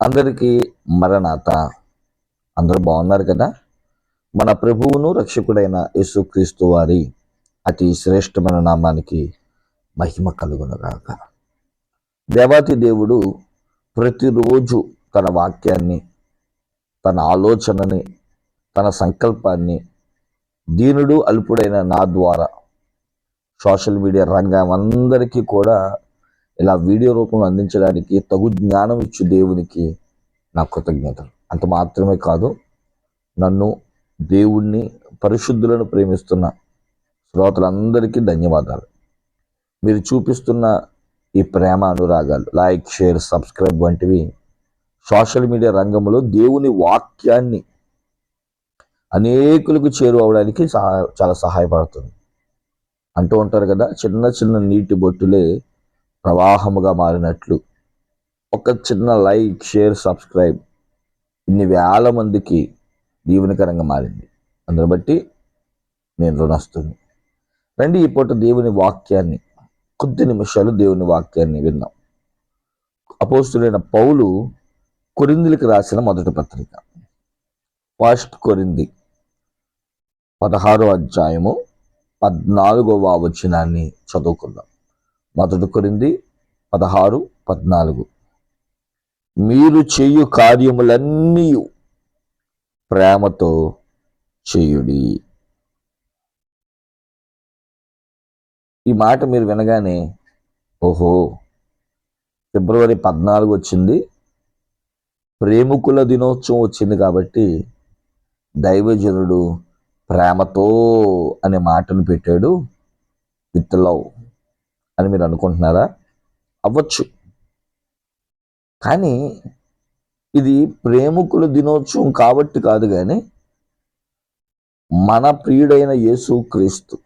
అందరికీ మరణాత. అందరూ బాగున్నారు కదా? మన ప్రభువును రక్షకుడైన యేసుక్రీస్తు వారి అతి శ్రేష్టమైన నామానికి మహిమ కలుగునగాక. దేవాతి దేవుడు ప్రతిరోజు తన వాక్యాన్ని తన ఆలోచనని తన సంకల్పాన్ని దీనుడు అల్పుడైన నా ద్వారా సోషల్ మీడియా రంగం అందరికీ కూడా ఇలా వీడియో రూపంలో అందించడానికి తగు జ్ఞానం ఇచ్చు దేవునికి నా కృతజ్ఞతలు. అంత మాత్రమే కాదు నన్ను దేవుణ్ణి పరిశుద్ధులను ప్రేమిస్తున్న శ్రోతలందరికీ ధన్యవాదాలు. మీరు చూపిస్తున్న ఈ ప్రేమ అనురాగాలు లైక్ షేర్ సబ్స్క్రైబ్ వంటివి సోషల్ మీడియా రంగంలో దేవుని వాక్యాన్ని అనేకులకు చేరువవడానికి అవడానికి చాలా సహాయపడుతుంది. అంటూ ఉంటారు కదా చిన్న చిన్న నీటి బొట్టులే ప్రవాహముగా మారినట్లు. ఒక చిన్న లైక్ షేర్ సబ్స్క్రైబ్ ఇన్ని వేల మందికి దీవెనకరంగా మారింది. అందుని బట్టి నేను రుణస్తుని రండి ఈ పూట దేవుని వాక్యాన్ని కొద్ది నిమిషాలు దేవుని వాక్యాన్ని విన్నాం. అపోస్తుడైన పౌలు కొరిందులకు రాసిన మొదటి పత్రిక. ఫస్ట్ కొరింది పదహారో అధ్యాయము పద్నాలుగో వచనాన్ని చదువుకుందాం. మొదటి కొరింది పదహారు పద్నాలుగు. మీరు చేయు కార్యములన్నీ ప్రేమతో చేయుడి. ఈ మాట మీరు వినగానే ఓహో ఫిబ్రవరి పద్నాలుగు వచ్చింది. ప్రేమికుల దినోత్సవం వచ్చింది కాబట్టి దైవజనుడు ప్రేమతో అనే మాటను పెట్టాడు. With love. అని మీరు అనుకుంటున్నారా? అవ్వచ్చు. కానీ ఇది ప్రేమికుల దినోత్సవం కాబట్టి కాదు కానీ మన ప్రియుడైన యేసు క్రీస్తు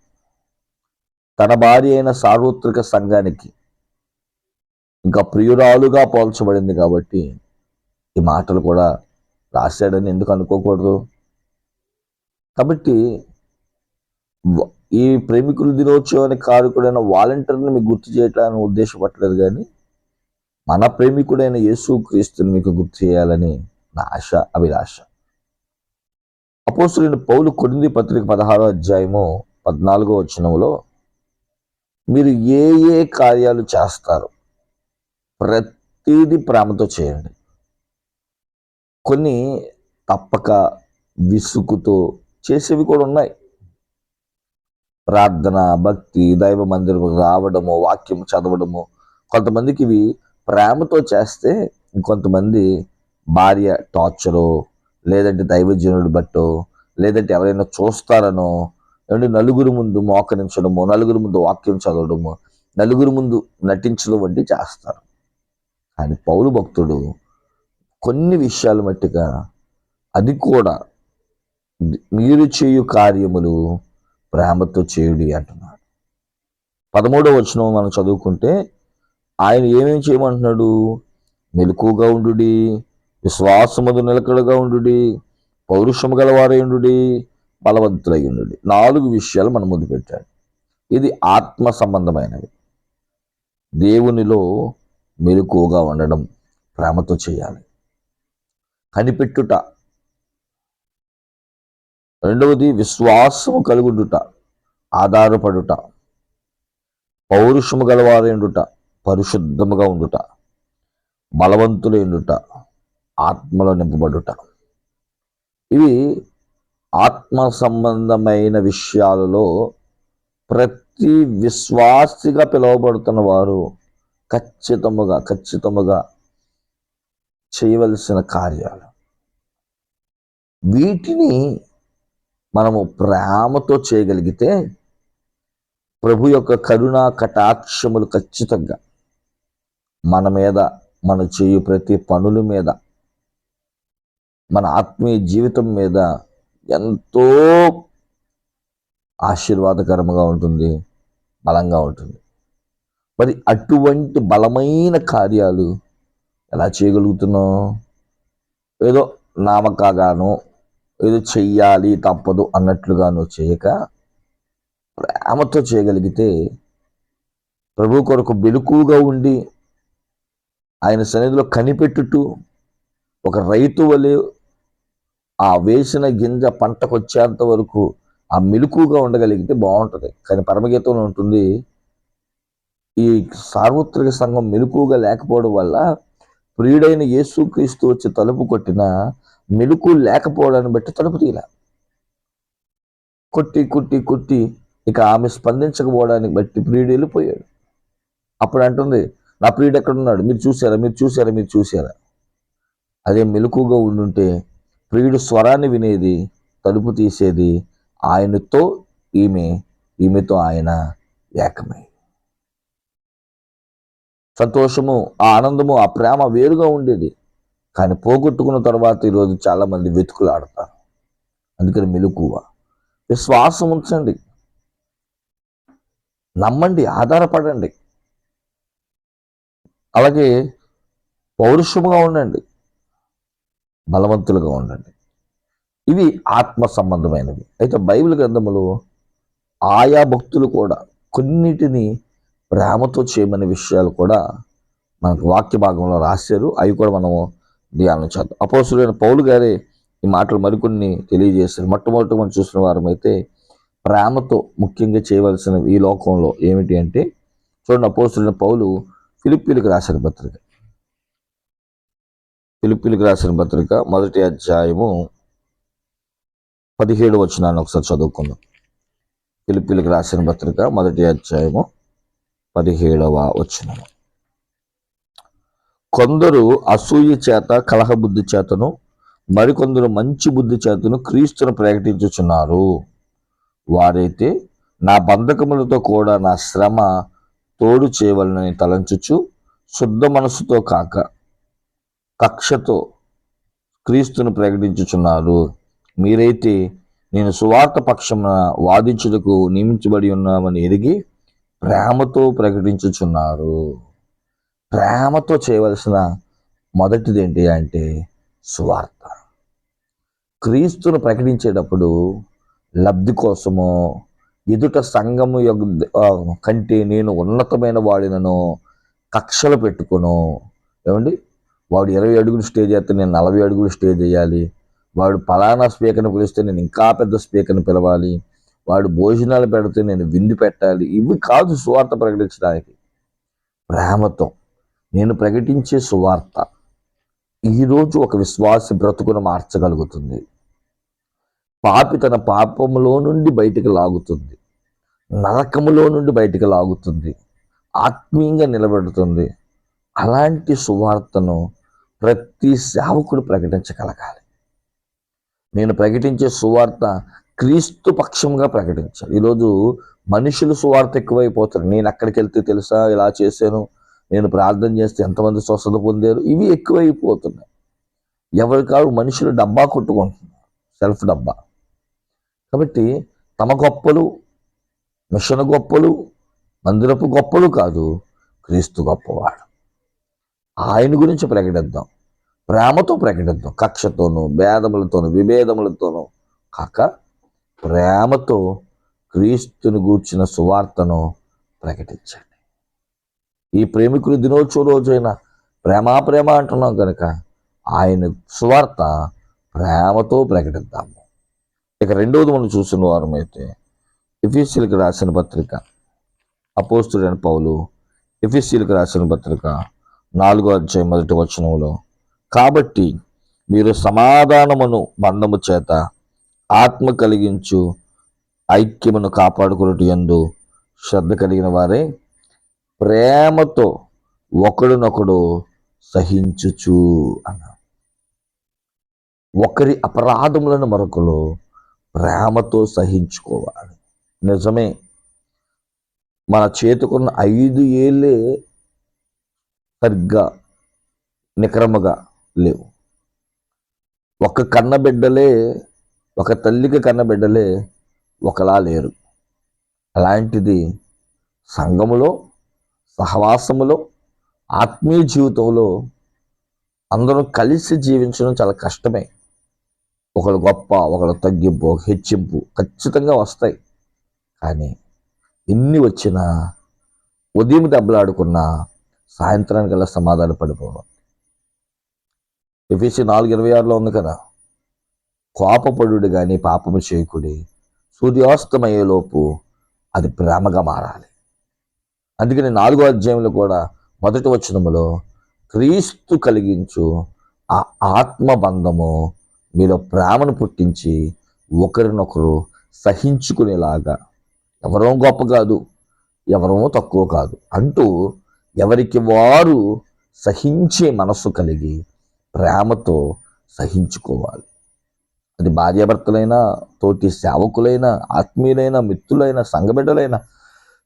తన భార్య అయిన సార్వత్రిక సంఘానికి ఇంకా ప్రియురాలుగా పోల్చబడింది కాబట్టి ఈ మాటలు కూడా రాశాడని ఎందుకు అనుకోకూడదు? కాబట్టి ఈ ప్రేమికుల దినోత్సవానికి కారకుడైన వాలంటీర్ని మీకు గుర్తు చేయటానికి ఉద్దేశపట్టలేదు కానీ మన ప్రేమికుడైన యేసు క్రీస్తుని మీకు గుర్తు చేయాలని నా ఆశ అభిలాష. అపోసులైన పౌలు కొడింది పత్రిక పదహారో అధ్యాయము పద్నాలుగో వచనంలో మీరు ఏ ఏ కార్యాలు చేస్తారు ప్రతిదీ ప్రేమతో చేయండి. కొన్ని తప్పక విసుగుతో చేసేవి కూడా ఉన్నాయి. ప్రార్థన భక్తి దైవ మందిరం రావడము వాక్యం చదవడము. కొంతమందికి ఇవి ప్రేమతో చేస్తే ఇంకొంతమంది భార్య టార్చరో లేదంటే దైవజనుడు బట్టో లేదంటే ఎవరైనా చూస్తారనో ఏమంటే నలుగురు ముందు మోకరించడము నలుగురు ముందు వాక్యం చదవడము నలుగురు ముందు నటించడం వంటి చేస్తారు. కానీ పౌరు భక్తుడు కొన్ని విషయాలు మట్టిగా అది కూడా మీరు చేయు కార్యములు ప్రేమతో చేయుడి అంటున్నాడు. పదమూడవ వచనం మనం చదువుకుంటే ఆయన ఏమేమి చేయమంటున్నాడు? మెలకుగా ఉండు విశ్వాసముదు నిలకడగా ఉండు పౌరుషము గలవారై బలవంతులయ్యుండు బలవంతులై నాలుగు విషయాలు మన ముందు పెట్టాడు. ఇది ఆత్మ సంబంధమైనవి. దేవునిలో మెలకుగా ఉండడం ప్రేమతో చేయాలి. కనిపెట్టుట రెండవది విశ్వాసము కలుగుడుట ఆధారపడుట పౌరుషము గలవారేండుట పరిశుద్ధముగా ఉండుట బలవంతులైండుట ఆత్మలో నింపబడుట. ఇవి ఆత్మ సంబంధమైన విషయాలలో ప్రతి విశ్వాసిగా పిలువబడుతున్న వారు ఖచ్చితముగా ఖచ్చితముగా చేయవలసిన కార్యాలు. వీటిని మనము ప్రేమతో చేయగలిగితే ప్రభు యొక్క కరుణా కటాక్షములు ఖచ్చితంగా మన మీద మన చేయు ప్రతి పనుల మీద మన ఆత్మీయ జీవితం మీద ఎంతో ఆశీర్వాదకరంగా ఉంటుంది బలంగా ఉంటుంది. మరి అటువంటి బలమైన కార్యాలు ఎలా చేయగలుగుతున్నాం? ఏదో నామకాగాను ఏదో చెయ్యాలి తప్పదు అన్నట్లుగాను చేయక ప్రేమతో చేయగలిగితే ప్రభు కొరకు బెలుకుగా ఉండి ఆయన సన్నిధిలో కనిపెట్టుటూ ఒక రైతు వలె ఆ వేసిన గింజ పంటకు వచ్చేంత వరకు ఆ మెలుకుగా ఉండగలిగితే బాగుంటుంది. కానీ పరమగీతంలో ఉంటుంది ఈ సార్వత్రిక సంఘం మెలుకుగా లేకపోవడం వల్ల ప్రియుడైన యేసుక్రీస్తు వచ్చి తలుపు కొట్టిన మెలకు లేకపోవడాన్ని బట్టి తలుపు తీయలే. కొట్టి కొట్టి కొట్టి ఇక ఆమె స్పందించకపోవడానికి బట్టి ప్రియుడు వెళ్ళిపోయాడు. అప్పుడు అంటుంది నా ప్రియుడు ఎక్కడ ఉన్నాడు మీరు చూసారా మీరు చూసారా మీరు చూసారా అదే మెలకుగా ఉండుంటే ప్రియుడు స్వరాన్ని వినేది తలుపు తీసేది ఆయనతో ఈమె ఈమెతో ఆయన ఏకమై. సంతోషము ఆ ఆనందము ఆ ప్రేమ వేరుగా ఉండేది. కానీ పోగొట్టుకున్న తర్వాత ఈరోజు చాలామంది వెతుకులు వెతుకులాడతారు. అందుకని మెలకువ. విశ్వాసం ఉంచండి. నమ్మండి ఆధారపడండి. అలాగే పౌరుషముగా ఉండండి. బలవంతులుగా ఉండండి. ఇవి ఆత్మ సంబంధమైనవి. అయితే బైబిల్ గ్రంథములో ఆయా భక్తులు కూడా కొన్నిటిని ప్రేమతో చేయమనే విషయాలు కూడా మనకు వాక్య భాగంలో రాశారు. అవి కూడా మనము ధ్యానం చేద్దాం. అపోసులైన పౌలు గారే ఈ మాటలు మరికొన్ని తెలియజేశారు మొట్టమొదటి మనం చూసిన వారమైతే ప్రేమతో ముఖ్యంగా చేయవలసిన ఈ లోకంలో ఏమిటి అంటే చూడండి అపోసులైన పౌలు ఫిలిప్పీలకు రాసిన పత్రిక. ఫిలిప్పీలకు రాసిన పత్రిక మొదటి అధ్యాయము పదిహేడు వచ్చినాన్ని ఒకసారి చదువుకుందాం. ఫిలిప్పీలకు రాసిన పత్రిక మొదటి అధ్యాయము పదిహేడవ వచనము. కొందరు అసూయ చేత కలహ బుద్ధి చేతను మరికొందరు మంచి బుద్ధి చేతను క్రీస్తును ప్రకటించుచున్నారు. వారైతే నా బంధకములతో కూడా నా శ్రమ తోడు చేయవలనని తలంచుచు శుద్ధ మనసుతో కాక కక్షతో క్రీస్తును ప్రకటించుచున్నారు. మీరైతే నేను సువార్త పక్షమున వాదించుటకు నియమించబడి ఉన్నామని ఎరిగి ప్రేమతో ప్రకటించుచున్నారు. ప్రేమతో చేయవలసిన మొదటిది ఏంటి అంటే సువార్త. క్రీస్తును ప్రకటించేటప్పుడు లబ్ధి కోసము ఎదుట సంఘము యొక్క కంటే నేను ఉన్నతమైన వాడినను కక్షలు పెట్టుకును ఏమండి? వాడు ఇరవై అడుగులు స్టేజ్ చేస్తే నేను నలభై అడుగులు స్టేజ్ చేయాలి. వాడు పలానా స్పీకర్ని పిలిస్తే నేను ఇంకా పెద్ద స్పీకర్ని పిలవాలి. వాడు భోజనాలు పెడితే నేను విందు పెట్టాలి. ఇవి కాదు సువార్త ప్రకటించడానికి. ప్రేమతో. నేను ప్రకటించే సువార్త ఈరోజు ఒక విశ్వాసి బ్రతుకును మార్చగలుగుతుంది. పాపి తన పాపములో నుండి బయటికి లాగుతుంది. నరకములో నుండి బయటికి లాగుతుంది. ఆత్మీయంగా నిలబెడుతుంది. అలాంటి సువార్తను ప్రతి సేవకుడు ప్రకటించగలగాలి. నేను ప్రకటించే సువార్త క్రీస్తు పక్షంగా ప్రకటించాలి. ఈరోజు మనుషులు సువార్త ఎక్కువైపోతారు. నేను అక్కడికి వెళ్తే తెలుసా? ఇలా చేశాను. నేను ప్రార్థన చేస్తే ఎంతమంది స్వస్థత పొందారు? ఇవి ఎక్కువైపోతున్నాయి. ఎవరి కాదు మనుషులు డబ్బా కొట్టుకుంటున్నారు. సెల్ఫ్ డబ్బా. కాబట్టి తమ గొప్పలు మిషన్ గొప్పలు మందిరపు గొప్పలు కాదు క్రీస్తు గొప్పవాడు. ఆయన గురించి ప్రకటిద్దాం. ప్రేమతో ప్రకటిద్దాం. కక్షతోనూ భేదములతోనూ విభేదములతోనూ కాక ప్రేమతో క్రీస్తుని గూర్చిన సువార్తను ప్రకటించండి. ఈ ప్రేమికుల దినోత్సవ రోజైన ప్రేమ ప్రేమ అంటున్నాం కనుక ఆయన సువార్త ప్రేమతో ప్రకటిద్దాము. ఇక రెండవది మనం చూసిన వారం అయితే ఎఫీసీలకు రాసిన పత్రిక అపోస్తుడైన పౌలు ఎఫీసీలకు రాసిన పత్రిక నాలుగో అధ్యాయం మొదటి వచనంలో కాబట్టి మీరు సమాధానమును బంధము చేత ఆత్మ కలిగించు ఐక్యమును కాపాడుకున్నట్టు ఎందు శ్రద్ధ కలిగిన వారే ప్రేమతో ఒకడినొకడు సహించుచు అన్నా ఒకరి అపరాధములను మరొకరు ప్రేమతో సహించుకోవాలి. నిజమే. మన చేతుకున్న ఐదు ఏళ్ళే సరిగ్గా నికరముగా లేవు. ఒక కన్నబిడ్డలే ఒక తల్లికి కన్నబిడ్డలే ఒకలా లేరు. అలాంటిది సంఘములో సహవాసములో ఆత్మీయ జీవితంలో అందరూ కలిసి జీవించడం చాలా కష్టమే. ఒకడు గొప్ప ఒకడు తగ్గింపు ఒక హెచ్చింపు ఖచ్చితంగా వస్తాయి. కానీ ఎన్ని వచ్చినా ఉదయం దెబ్బలాడుకున్నా సాయంత్రానికల్లా సమాధాన పడిపోవాలి ఎఫీసీ నాలుగు ఇరవై ఆరులో ఉంది కదా. కోపపడు కానీ పాపము చేయకుడి సూర్యాస్తమయ్యేలోపు అది ప్రేమగా మారాలి. అందుకని నాలుగో అధ్యాయంలో కూడా మొదటి వచనములో క్రీస్తు కలిగించు ఆ ఆత్మ బంధము మీలో ప్రేమను పుట్టించి ఒకరినొకరు సహించుకునేలాగా. ఎవరో గొప్ప కాదు ఎవరో తక్కువ కాదు అంటూ ఎవరికి వారు సహించే మనస్సు కలిగి ప్రేమతో సహించుకోవాలి. అది భార్యాభర్తలైనా తోటి సేవకులైన ఆత్మీయులైన మిత్రులైన సంఘబిడ్డలైనా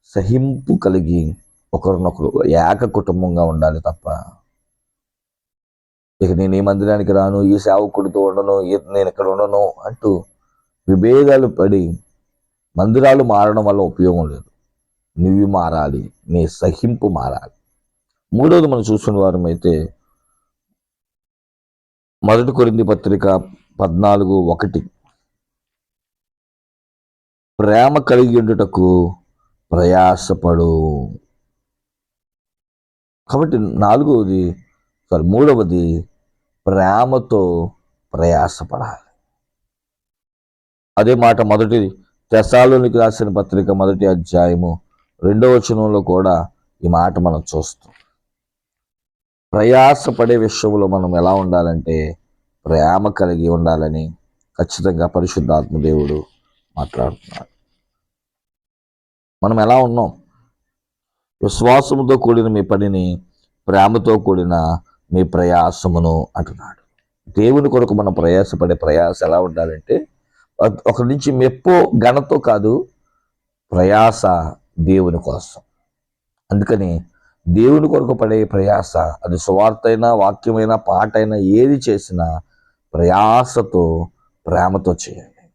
సహింపు కలిగి ఒకరినొకరు ఏక కుటుంబంగా ఉండాలి తప్ప ఇక నేను ఈ మందిరానికి రాను ఈ సేవకుడితో ఉండను ఈ- నేను ఇక్కడ ఉండను అంటూ విభేదాలు పడి మందిరాలు మారడం వల్ల ఉపయోగం లేదు. నువ్వు మారాలి నీ సహింపు మారాలి. మూడోది మనం చూసిన వారం అయితే మొదటి కొరింది పత్రిక పద్నాలుగు ఒకటి. ప్రేమ కలిగి ఉండుటకు ప్రయాసపడు. కాబట్టి నాలుగవది సారీ మూడవది ప్రేమతో ప్రయాసపడాలి. అదే మాట మొదటి తెసాలోనికి రాసిన పత్రిక మొదటి అధ్యాయము రెండవ వచనంలో కూడా ఈ మాట మనం చూస్తాం. ప్రయాసపడే విషయంలో మనం ఎలా ఉండాలంటే ప్రేమ కలిగి ఉండాలని ఖచ్చితంగా పరిశుద్ధాత్మ దేవుడు మాట్లాడుతున్నాడు. మనం ఎలా ఉన్నాం? విశ్వాసముతో కూడిన మీ పనిని ప్రేమతో కూడిన మీ ప్రయాసమును అంటున్నాడు. దేవుని కొరకు మనం ప్రయాసపడే ప్రయాస ఎలా ఉండాలంటే ఒక- నుంచి మెప్పు ఘనతో కాదు ప్రయాస దేవుని కోసం. అందుకని దేవుని కొరకు పడే ప్రయాస అది సువార్తైనా అయినా వాక్యమైనా పాట అయినా ఏది చేసినా ప్రయాసతో ప్రేమతో చేయండి.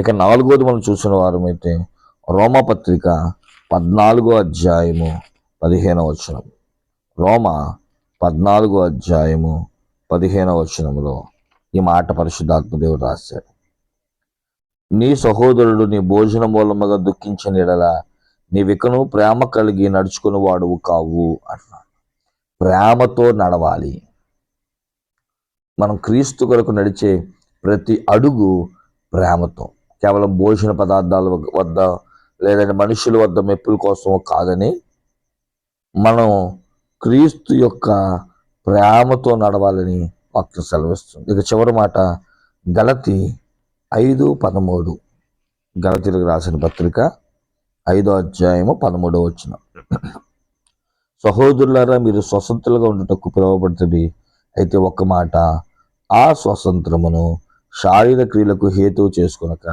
ఇక నాలుగోది మనం చూసిన వారం అయితే రోమపత్రిక పద్నాలుగో అధ్యాయము పదిహేనవ వచనం. రోమ పద్నాలుగో అధ్యాయము పదిహేనవ వచనంలో ఈ మాట పరిశుద్ధాత్మదేవుడు రాశాడు. నీ సహోదరుడు నీ భోజన మూలముగా దుఃఖించిన ఎడల నీవికను ప్రేమ కలిగి నడుచుకుని వాడువు కావు అంటున్నాడు ప్రేమతో నడవాలి. మనం క్రీస్తు కొరకు నడిచే ప్రతి అడుగు ప్రేమతో. కేవలం భోజన పదార్థాల వద్ద లేదని మనుషుల వద్ద మెప్పుల కోసం కాదని మనం క్రీస్తు యొక్క ప్రేమతో నడవాలని వాక్యం సెలవిస్తుంది. ఇక చివరి మాట గలతి ఐదు పదమూడు. గలతీలకు రాసిన పత్రిక ఐదో అధ్యాయము పదమూడో వచ్చిన సహోదరులారా మీరు స్వతంత్రులుగా ఉండటకు పిలువబడుతుంది. అయితే ఒక్క మాట ఆ స్వతంత్రమును శారీర క్రియలకు హేతువు చేసుకునక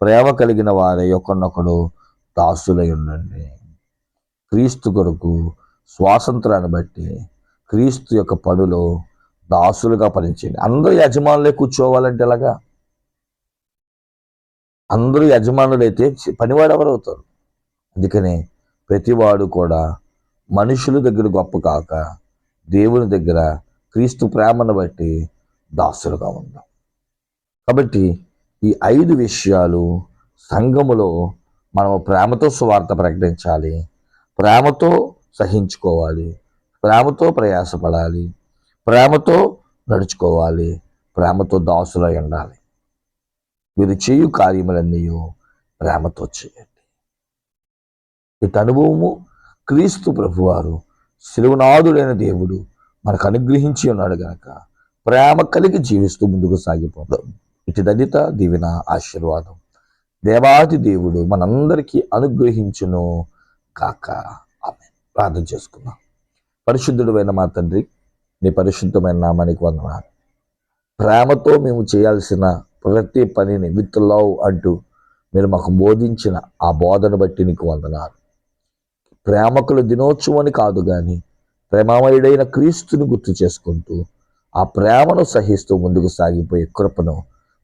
ప్రేమ కలిగిన వారే ఒకనొకడు దాసులై ఉండండి. క్రీస్తు కొరకు స్వాతంత్రాన్ని బట్టి క్రీస్తు యొక్క పనులు దాసులుగా పనిచేయండి. అందరూ యజమానులే కూర్చోవాలంటే ఎలాగా? అందరూ యజమానులైతే పనివాడు ఎవరు అవుతారు అందుకనే ప్రతివాడు కూడా మనుషుల దగ్గర గొప్ప కాక దేవుని దగ్గర క్రీస్తు ప్రేమను బట్టి దాసులుగా ఉందాం కాబట్టి ఈ ఐదు విషయాలు సంఘములో మనం ప్రేమతో సువార్త ప్రకటించాలి. ప్రేమతో సహించుకోవాలి. ప్రేమతో ప్రయాసపడాలి. ప్రేమతో నడుచుకోవాలి. ప్రేమతో దాసులై ఉండాలి. మీరు చేయు కార్యములన్నీ ప్రేమతో చేయండి. ఇటు అనుభవము క్రీస్తు ప్రభువారు శిలువనాథుడైన దేవుడు మనకు అనుగ్రహించి ఉన్నాడు గనక ప్రేమ కలిగి జీవిస్తూ ముందుకు సాగిపోదాం. ఇటు దళిత దీవెన ఆశీర్వాదం. దేవాది దేవుడు మనందరికీ అనుగ్రహించును కాక. ఆమె ప్రార్థన చేసుకుందాం. పరిశుద్ధుడైన మా తండ్రి నీ పరిశుద్ధమైన నామానికి వందనాలు. ప్రేమతో మేము చేయాల్సిన ప్రతి పనిని విత్ లవ్ అంటూ మీరు మాకు బోధించిన ఆ బోధన బట్టి నీకు వందనాలు. ప్రేమకుల దినోత్సవం అని కాదు కానీ ప్రేమమయుడైన క్రీస్తుని గుర్తు చేసుకుంటూ ఆ ప్రేమను సహిస్తూ ముందుకు సాగిపోయే కృపను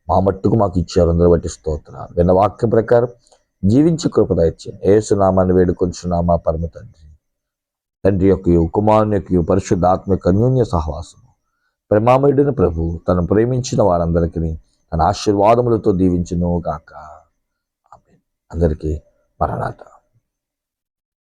మా మట్టుకు మాకు ఇచ్చారు. అందరూ బట్టి స్తోత్ర విన్న వాక్యం ప్రకారం జీవించి కృప దయచేయండి. ఏసునామాన్ని వేడుకొంచున్నామా పరమ తండ్రి. తండ్రి యొక్క కుమారుని యొక్క పరిశుద్ధాత్మిక యొక్క అన్యోన్య సహవాసము. ప్రేమామయుడైన ప్రభు తను ప్రేమించిన వారందరికీ తన ఆశీర్వాదములతో దీవించును గాక. అందరికీ మరణాట